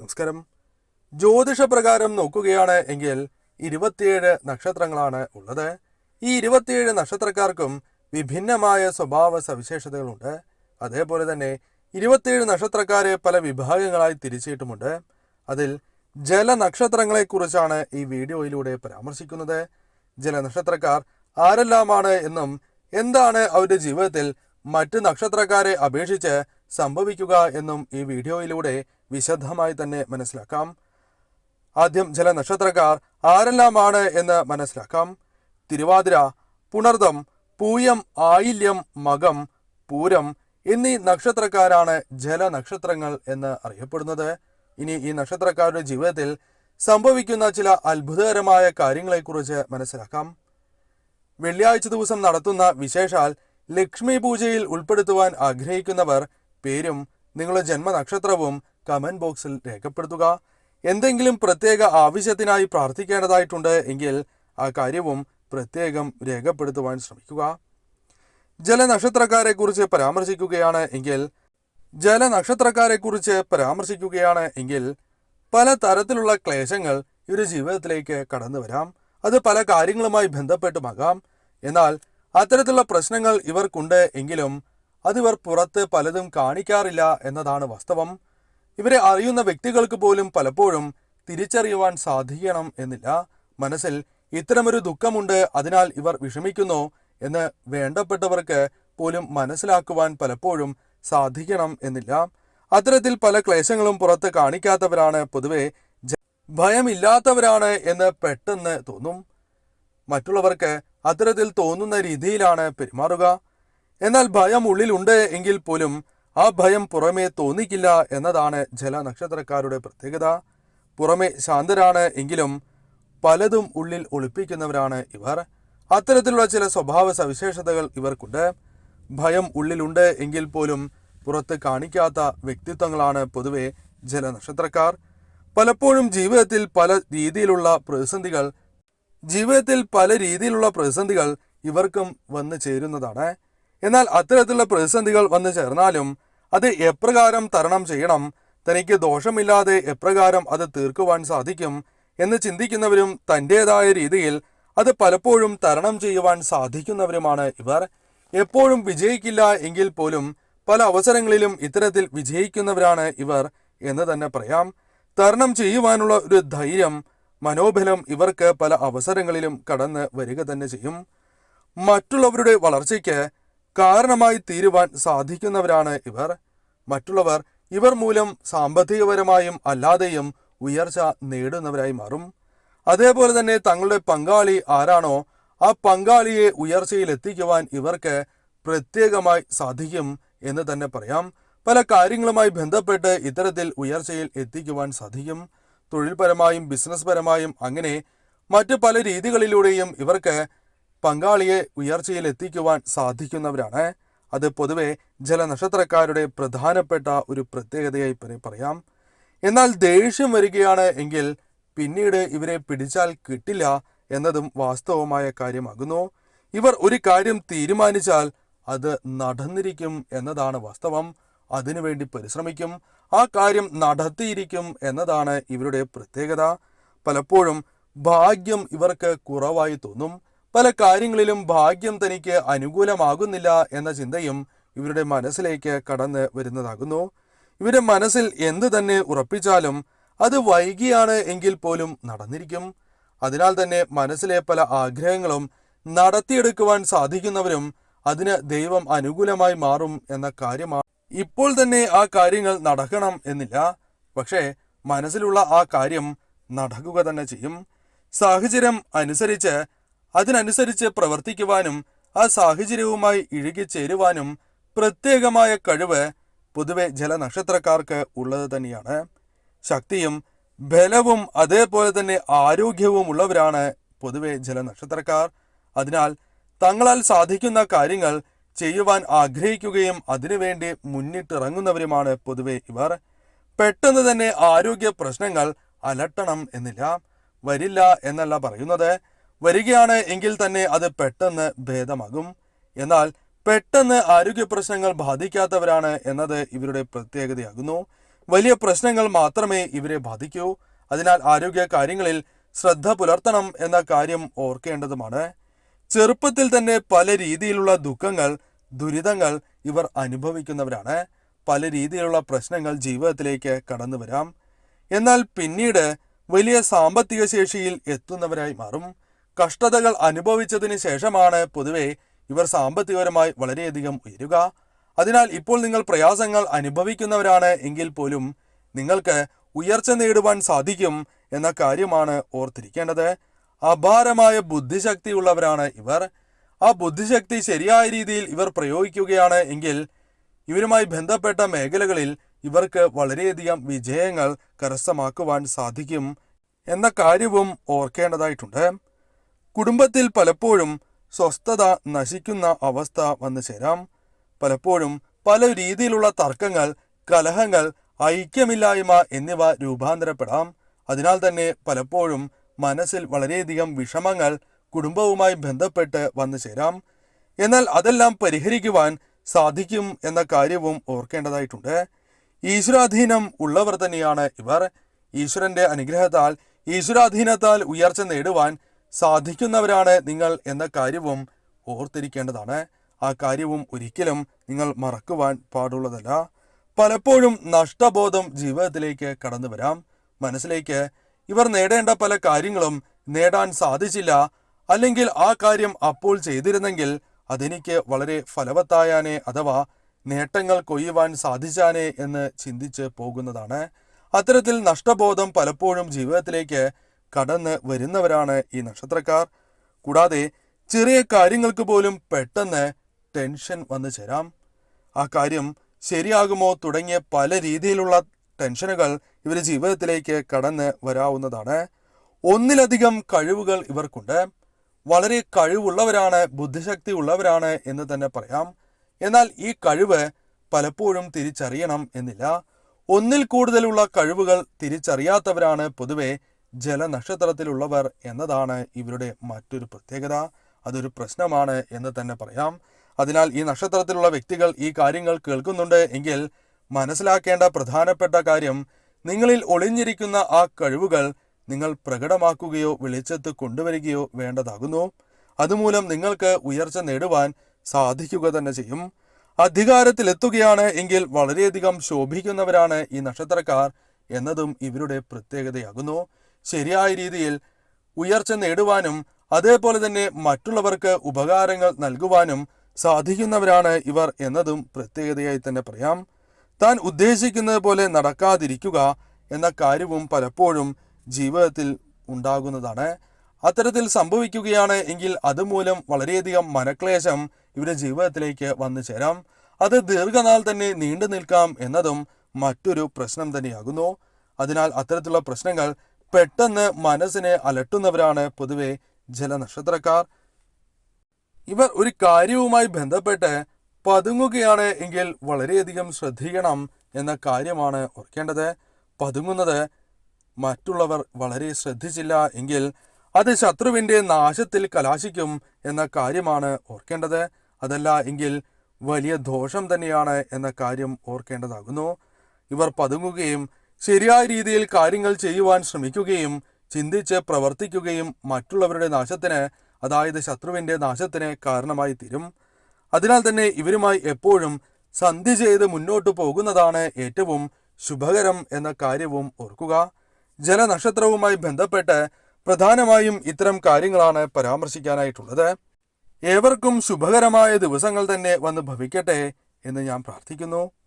നമസ്കാരം. ജ്യോതിഷപ്രകാരം നോക്കുകയാണ് എങ്കിൽ ഇരുപത്തിയേഴ് നക്ഷത്രങ്ങളാണ് ഉള്ളത്. ഈ ഇരുപത്തിയേഴ് നക്ഷത്രക്കാർക്കും വിഭിന്നമായ സ്വഭാവ സവിശേഷതകളുണ്ട്. അതേപോലെ തന്നെ ഇരുപത്തിയേഴ് നക്ഷത്രക്കാരെ പല വിഭാഗങ്ങളായി തിരിച്ചിട്ടുമുണ്ട്. അതിൽ ജല ജലനക്ഷത്രങ്ങളെക്കുറിച്ചാണ് ഈ വീഡിയോയിലൂടെ പരാമർശിക്കുന്നത്. ജലനക്ഷത്രക്കാർ ആരെല്ലാമാണ് എന്നും എന്താണ് അവരുടെ ജീവിതത്തിൽ മറ്റ് നക്ഷത്രക്കാരെ അപേക്ഷിച്ച് സംഭവിക്കുക എന്നും ഈ വീഡിയോയിലൂടെ വിശദമായി തന്നെ മനസ്സിലാക്കാം. ആദ്യം ചില നക്ഷത്രക്കാർ ആരെല്ലാമാണ് എന്ന് മനസ്സിലാക്കാം. തിരുവാതിര പുണർദം പൂയം ആയില്യം മകം പൂരം എന്നീ നക്ഷത്രക്കാരാണ് ജലനക്ഷത്രങ്ങൾ എന്ന് അറിയപ്പെടുന്നത്. ഇനി ഈ നക്ഷത്രക്കാരുടെ ജീവിതത്തിൽ സംഭവിക്കുന്ന ചില അത്ഭുതകരമായ കാര്യങ്ങളെക്കുറിച്ച് മനസ്സിലാക്കാം. വെള്ളിയാഴ്ച ദിവസം നടത്തുന്ന വിശേഷാൽ ലക്ഷ്മി പൂജയിൽ ഉൾപ്പെടുത്തുവാൻ ആഗ്രഹിക്കുന്നവർ പേരും നിങ്ങളുടെ ജന്മനക്ഷത്രവും കമന്റ് ബോക്സിൽ രേഖപ്പെടുത്തുക. എന്തെങ്കിലും പ്രത്യേക ആവശ്യത്തിനായി പ്രാർത്ഥിക്കേണ്ടതായിട്ടുണ്ട് എങ്കിൽ ആ കാര്യവും പ്രത്യേകം രേഖപ്പെടുത്തുവാൻ ശ്രമിക്കുക. ജലനക്ഷത്രക്കാരെ കുറിച്ച് പരാമർശിക്കുകയാണ് എങ്കിൽ ജലനക്ഷത്രക്കാരെ കുറിച്ച് പരാമർശിക്കുകയാണ് എങ്കിൽ പല തരത്തിലുള്ള ക്ലേശങ്ങൾ ഇവരുടെ ജീവിതത്തിലേക്ക് കടന്നു വരാം. അത് പല കാര്യങ്ങളുമായി ബന്ധപ്പെട്ടുമാകാം. എന്നാൽ അത്തരത്തിലുള്ള പ്രശ്നങ്ങൾ ഇവർക്കുണ്ട് എങ്കിലും അതിവർ പുറത്ത് പലതും കാണിക്കാറില്ല എന്നതാണ് വാസ്തവം. ഇവരെ അറിയുന്ന വ്യക്തികൾക്ക് പോലും പലപ്പോഴും തിരിച്ചറിയുവാൻ സാധിക്കണം എന്നില്ല. മനസ്സിൽ ഇത്തരമൊരു ദുഃഖമുണ്ട് അതിനാൽ ഇവർ വിഷമിക്കുന്നു എന്ന് വേണ്ടപ്പെട്ടവർക്ക് പോലും മനസ്സിലാക്കുവാൻ പലപ്പോഴും സാധിക്കണം എന്നില്ല. അത്തരത്തിൽ പല ക്ലേശങ്ങളും പുറത്ത് കാണിക്കാത്തവരാണ് പൊതുവെ ഭയമില്ലാത്തവരാണ് എന്ന് പെട്ടെന്ന് തോന്നും. മറ്റുള്ളവർക്ക് അത്തരത്തിൽ തോന്നുന്ന രീതിയിലാണ് പെരുമാറുക. എന്നാൽ ഭയം ഉള്ളിലുണ്ട് എങ്കിൽ പോലും ആ ഭയം പുറമേ തോന്നിക്കില്ല എന്നതാണ് ജല നക്ഷത്രക്കാരുടെ പ്രത്യേകത. പുറമെ ശാന്തരാണ് എങ്കിലും പലതും ഉള്ളിൽ ഒളിപ്പിക്കുന്നവരാണ് ഇവർ. അത്തരത്തിലുള്ള ചില സ്വഭാവ സവിശേഷതകൾ ഇവർക്കുണ്ട്. ഭയം ഉള്ളിലുണ്ട് എങ്കിൽ പോലും പുറത്ത് കാണിക്കാത്ത വ്യക്തിത്വങ്ങളാണ് പൊതുവെ ജലനക്ഷത്രക്കാർ. പലപ്പോഴും ജീവിതത്തിൽ പല രീതിയിലുള്ള പ്രതിസന്ധികൾ ജീവിതത്തിൽ പല രീതിയിലുള്ള പ്രതിസന്ധികൾ ഇവർക്കും വന്നു ചേരുന്നതാണ്. എന്നാൽ അത്തരത്തിലുള്ള പ്രതിസന്ധികൾ വന്നു ചേർന്നാലും അത് എപ്രകാരം തരണം ചെയ്യണം തനിക്ക് ദോഷമില്ലാതെ എപ്രകാരം അത് തീർക്കുവാൻ സാധിക്കും എന്ന് ചിന്തിക്കുന്നവരും തന്റെതായ രീതിയിൽ അത് പലപ്പോഴും തരണം ചെയ്യുവാൻ സാധിക്കുന്നവരുമാണ് ഇവർ. എപ്പോഴും വിജയിക്കില്ല എങ്കിൽ പോലും പല അവസരങ്ങളിലും ഇത്തരത്തിൽ വിജയിക്കുന്നവരാണ് ഇവർ എന്ന് തന്നെ പറയാം. തരണം ചെയ്യുവാനുള്ള ഒരു ധൈര്യം മനോബലം ഇവർക്ക് പല അവസരങ്ങളിലും കടന്ന് വരിക തന്നെ ചെയ്യും. മറ്റുള്ളവരുടെ വളർച്ചയ്ക്ക് കാരണമായി തീരുവാൻ സാധിക്കുന്നവരാണ് ഇവർ. മറ്റുള്ളവർ ഇവർ മൂലം സാമ്പത്തികപരമായും അല്ലാതെയും ഉയർച്ച നേടുന്നവരായി മാറും. അതേപോലെ തന്നെ തങ്ങളുടെ പങ്കാളി ആരാണോ ആ പങ്കാളിയെ ഉയർച്ചയിൽ എത്തിക്കുവാൻ ഇവർക്ക് പ്രത്യേകമായി സാധിക്കും എന്ന് തന്നെ പറയാം. പല കാര്യങ്ങളുമായി ബന്ധപ്പെട്ട് ഇത്തരത്തിൽ ഉയർച്ചയിൽ എത്തിക്കുവാൻ സാധിക്കും. തൊഴിൽപരമായും ബിസിനസ് പരമായും അങ്ങനെ മറ്റ് പല രീതികളിലൂടെയും ഇവർക്ക് പങ്കാളിയെ ഉയർച്ചയിൽ എത്തിക്കുവാൻ സാധിക്കുന്നവരാണ്. അത് പൊതുവെ ജലനക്ഷത്രക്കാരുടെ പ്രധാനപ്പെട്ട ഒരു പ്രത്യേകതയായി പറ- പറയാം. എന്നാൽ ദേഷ്യം വരികയാണ് എങ്കിൽ പിന്നീട് ഇവരെ പിടിച്ചാൽ കിട്ടില്ല എന്നതും വാസ്തവമായ കാര്യമാകുന്നു. ഇവർ ഒരു കാര്യം തീരുമാനിച്ചാൽ അത് നടന്നിരിക്കും എന്നതാണ് വാസ്തവം. അതിനുവേണ്ടി പരിശ്രമിക്കും. ആ കാര്യം നടത്തിയിരിക്കും എന്നതാണ് ഇവരുടെ പ്രത്യേകത. പലപ്പോഴും ഭാഗ്യം ഇവർക്ക് കുറവായി തോന്നും. പല കാര്യങ്ങളിലും ഭാഗ്യം തനിക്ക് അനുകൂലമാകുന്നില്ല എന്ന ചിന്തയും ഇവരുടെ മനസ്സിലേക്ക് കടന്ന് വരുന്നതാകുന്നു. ഇവരുടെ മനസ്സിൽ എന്ത് തന്നെ ഉറപ്പിച്ചാലും അത് വൈകിയാണ് എങ്കിൽ പോലും നടന്നിരിക്കും. അതിനാൽ തന്നെ മനസ്സിലെ പല ആഗ്രഹങ്ങളും നടത്തിയെടുക്കുവാൻ സാധിക്കുന്നവരും അതിന് ദൈവം അനുകൂലമായി മാറും എന്ന കാര്യമാണ്. ഇപ്പോൾ തന്നെ ആ കാര്യങ്ങൾ നടക്കണം എന്നില്ല. പക്ഷേ മനസ്സിലുള്ള ആ കാര്യം നടക്കുക തന്നെ ചെയ്യും. സാഹചര്യം അനുസരിച്ച് അതിനനുസരിച്ച് പ്രവർത്തിക്കുവാനും ആ സാഹചര്യവുമായി ഇഴുകിച്ചേരുവാനും പ്രത്യേകമായ കഴിവ് പൊതുവെ ജലനക്ഷത്രക്കാർക്ക് ഉള്ളത് തന്നെയാണ്. ശക്തിയും ബലവും അതേപോലെ തന്നെ ആരോഗ്യവും ഉള്ളവരാണ് പൊതുവെ ജലനക്ഷത്രക്കാർ. അതിനാൽ തങ്ങളാൽ സാധിക്കുന്ന കാര്യങ്ങൾ ചെയ്യുവാൻ ആഗ്രഹിക്കുകയും അതിനുവേണ്ടി മുന്നിട്ടിറങ്ങുന്നവരുമാണ് പൊതുവെ ഇവർ. പെട്ടെന്ന് തന്നെ ആരോഗ്യ പ്രശ്നങ്ങൾ അലട്ടണം എന്നില്ല വരില്ല എന്നല്ല പറയുന്നത്. വരികയാണ് എങ്കിൽ തന്നെ അത് പെട്ടെന്ന് ഭേദമാകും. എന്നാൽ പെട്ടെന്ന് ആരോഗ്യ പ്രശ്നങ്ങൾ ബാധിക്കാത്തവരാണ് എന്നത് ഇവരുടെ പ്രത്യേകതയാകുന്നു. വലിയ പ്രശ്നങ്ങൾ മാത്രമേ ഇവരെ ബാധിക്കൂ. അതിനാൽ ആരോഗ്യ കാര്യങ്ങളിൽ ശ്രദ്ധ പുലർത്തണം എന്ന കാര്യം ഓർക്കേണ്ടതുമാണ്. ചെറുപ്പത്തിൽ തന്നെ പല രീതിയിലുള്ള ദുഃഖങ്ങൾ ദുരിതങ്ങൾ ഇവർ അനുഭവിക്കുന്നവരാണ്. പല രീതിയിലുള്ള പ്രശ്നങ്ങൾ ജീവിതത്തിലേക്ക് കടന്നു വരാം. എന്നാൽ പിന്നീട് വലിയ സാമ്പത്തിക ശേഷിയിൽ എത്തുന്നവരായി മാറും. കഷ്ടതകൾ അനുഭവിച്ചതിന് ശേഷമാണ് പൊതുവെ ഇവർ സാമ്പത്തികപരമായി വളരെയധികം ഉയരുക. അതിനാൽ ഇപ്പോൾ നിങ്ങൾ പ്രയാസങ്ങൾ അനുഭവിക്കുന്നവരാണ് എങ്കിൽ പോലും നിങ്ങൾക്ക് ഉയർച്ച നേടുവാൻ സാധിക്കും എന്ന കാര്യമാണ് ഓർത്തിരിക്കേണ്ടത്. അപാരമായ ബുദ്ധിശക്തി ഉള്ളവരാണ് ഇവർ. ആ ബുദ്ധിശക്തി ശരിയായ രീതിയിൽ ഇവർ പ്രയോഗിക്കുകയാണ് എങ്കിൽ ഇവരുമായി ബന്ധപ്പെട്ട മേഖലകളിൽ ഇവർക്ക് വളരെയധികം വിജയങ്ങൾ കരസ്ഥമാക്കുവാൻ സാധിക്കും എന്ന കാര്യവും ഓർക്കേണ്ടതായിട്ടുണ്ട്. കുടുംബത്തിൽ പലപ്പോഴും സ്വസ്ഥത നശിക്കുന്ന അവസ്ഥ വന്നു ചേരാം. പലപ്പോഴും പല രീതിയിലുള്ള തർക്കങ്ങൾ കലഹങ്ങൾ ഐക്യമില്ലായ്മ എന്നിവ രൂപാന്തരപ്പെടാം. അതിനാൽ തന്നെ പലപ്പോഴും മനസ്സിൽ വളരെയധികം വിഷമങ്ങൾ കുടുംബവുമായി ബന്ധപ്പെട്ട് വന്നു ചേരാം. എന്നാൽ അതെല്ലാം പരിഹരിക്കുവാൻ സാധിക്കും എന്ന കാര്യവും ഓർക്കേണ്ടതായിട്ടുണ്ട്. ഈശ്വരാധീനം ഉള്ളവർ തന്നെയാണ് ഇവർ. ഈശ്വരന്റെ അനുഗ്രഹത്താൽ ഈശ്വരാധീനത്താൽ ഉയർച്ച നേടുവാൻ സാധിക്കുന്നവരാണ് നിങ്ങൾ എന്ന കാര്യവും ഓർത്തിരിക്കേണ്ടതാണ്. ആ കാര്യവും ഒരിക്കലും നിങ്ങൾ മറക്കുവാൻ പാടുള്ളതല്ല. പലപ്പോഴും നഷ്ടബോധം ജീവിതത്തിലേക്ക് കടന്നു വരാം. മനസ്സിലേക്ക് ഇവർ നേടേണ്ട പല കാര്യങ്ങളും നേടാൻ സാധിച്ചില്ല. അല്ലെങ്കിൽ ആ കാര്യം അപ്പോൾ ചെയ്തിരുന്നെങ്കിൽ അതെനിക്ക് വളരെ ഫലവത്തായാനേ അഥവാ നേട്ടങ്ങൾ കൊയ്യുവാൻ സാധിച്ചാനേ എന്ന് ചിന്തിച്ച് പോകുന്നതാണ്. അത്തരത്തിൽ നഷ്ടബോധം പലപ്പോഴും ജീവിതത്തിലേക്ക് കടന്ന് വരുന്നവരാണ് ഈ നക്ഷത്രക്കാർ. കൂടാതെ ചെറിയ കാര്യങ്ങൾക്ക് പോലും പെട്ടെന്ന് ടെൻഷൻ വന്നു ചേരാം. ആ കാര്യം ശരിയാകുമോ തുടങ്ങിയ പല രീതിയിലുള്ള ടെൻഷനുകൾ ഇവർ ജീവിതത്തിലേക്ക് കടന്ന് വരാവുന്നതാണ്. ഒന്നിലധികം കഴിവുകൾ ഇവർക്കുണ്ട്. വളരെ കഴിവുള്ളവരാണ് ബുദ്ധിശക്തി ഉള്ളവരാണ് എന്ന് തന്നെ പറയാം. എന്നാൽ ഈ കഴിവ് പലപ്പോഴും തിരിച്ചറിയണം എന്നില്ല. ഒന്നിൽ കൂടുതലുള്ള കഴിവുകൾ തിരിച്ചറിയാത്തവരാണ് പൊതുവെ ജലനക്ഷത്രത്തിലുള്ളവർ എന്നതാണ് ഇവരുടെ മറ്റൊരു പ്രത്യേകത. അതൊരു പ്രശ്നമാണ് എന്ന് തന്നെ പറയാം. അതിനാൽ ഈ നക്ഷത്രത്തിലുള്ള വ്യക്തികൾ ഈ കാര്യങ്ങൾ കേൾക്കുന്നുണ്ട് എങ്കിൽ മനസ്സിലാക്കേണ്ട പ്രധാനപ്പെട്ട കാര്യം നിങ്ങളിൽ ഒളിഞ്ഞിരിക്കുന്ന ആ കഴിവുകൾ നിങ്ങൾ പ്രകടമാക്കുകയോ വെളിച്ചത്ത് കൊണ്ടുവരികയോ വേണ്ടതാകുന്നു. അതുമൂലം നിങ്ങൾക്ക് ഉയർച്ച നേടുവാൻ സാധിക്കുക തന്നെ ചെയ്യും. അധികാരത്തിലെത്തുകയാണ് എങ്കിൽ വളരെയധികം ശോഭിക്കുന്നവരാണ് ഈ നക്ഷത്രക്കാർ എന്നതും ഇവരുടെ പ്രത്യേകതയാകുന്നു. ശരിയായ രീതിയിൽ ഉയർച്ച നേടുവാനും അതേപോലെ തന്നെ മറ്റുള്ളവർക്ക് ഉപകാരങ്ങൾ നൽകുവാനും സാധിക്കുന്നവരാണ് ഇവർ എന്നതും പ്രത്യേകതയായി തന്നെ പറയാം. താൻ ഉദ്ദേശിക്കുന്നത് പോലെ നടക്കാതിരിക്കുക എന്ന കാര്യവും പലപ്പോഴും ജീവിതത്തിൽ ഉണ്ടാകുന്നതാണ്. അത്തരത്തിൽ സംഭവിക്കുകയാണ് എങ്കിൽ അതുമൂലം വളരെയധികം മനക്ലേശം ഇവരുടെ ജീവിതത്തിലേക്ക് വന്നു ചേരാം. അത് ദീർഘനാൾ തന്നെ നീണ്ടു നിൽക്കാം എന്നതും മറ്റൊരു പ്രശ്നം തന്നെയാകുന്നു. അതിനാൽ അത്തരത്തിലുള്ള പ്രശ്നങ്ങൾ പെട്ടെന്ന് മനസ്സിനെ അലട്ടുന്നവരാണ് പൊതുവെ ജലനക്ഷത്രക്കാർ. ഇവർ ഒരു കാര്യവുമായി ബന്ധപ്പെട്ട് പതുങ്ങുകയാണ് എങ്കിൽ വളരെയധികം ശ്രദ്ധിക്കണം എന്ന കാര്യമാണ് ഓർക്കേണ്ടത്. പതുങ്ങുന്നത് മറ്റുള്ളവർ വളരെ ശ്രദ്ധിച്ചില്ല എങ്കിൽ അത് ശത്രുവിന്റെ നാശത്തിൽ കലാശിക്കും എന്ന കാര്യമാണ് ഓർക്കേണ്ടത്. അതല്ല എങ്കിൽ വലിയ ദോഷം തന്നെയാണ് എന്ന കാര്യം ഓർക്കേണ്ടതാകുന്നു. ഇവർ പതുങ്ങുകയും ശരിയായ രീതിയിൽ കാര്യങ്ങൾ ചെയ്യുവാൻ ശ്രമിക്കുകയും ചിന്തിച്ച് പ്രവർത്തിക്കുകയും മറ്റുള്ളവരുടെ നാശത്തിന് അതായത് ശത്രുവിന്റെ നാശത്തിന് കാരണമായി തീരും. അതിനാൽ തന്നെ ഇവരുമായി എപ്പോഴും സന്ധി ചെയ്ത് മുന്നോട്ട് പോകുന്നതാണ് ഏറ്റവും ശുഭകരം എന്ന കാര്യവും ഓർക്കുക. ജലനക്ഷത്രവുമായി ബന്ധപ്പെട്ട് പ്രധാനമായും ഇത്തരം കാര്യങ്ങളാണ് പരാമർശിക്കാനായിട്ടുള്ളത്. ഏവർക്കും ശുഭകരമായ ദിവസങ്ങൾ തന്നെ വന്ന് ഭവിക്കട്ടെ എന്ന് ഞാൻ പ്രാർത്ഥിക്കുന്നു.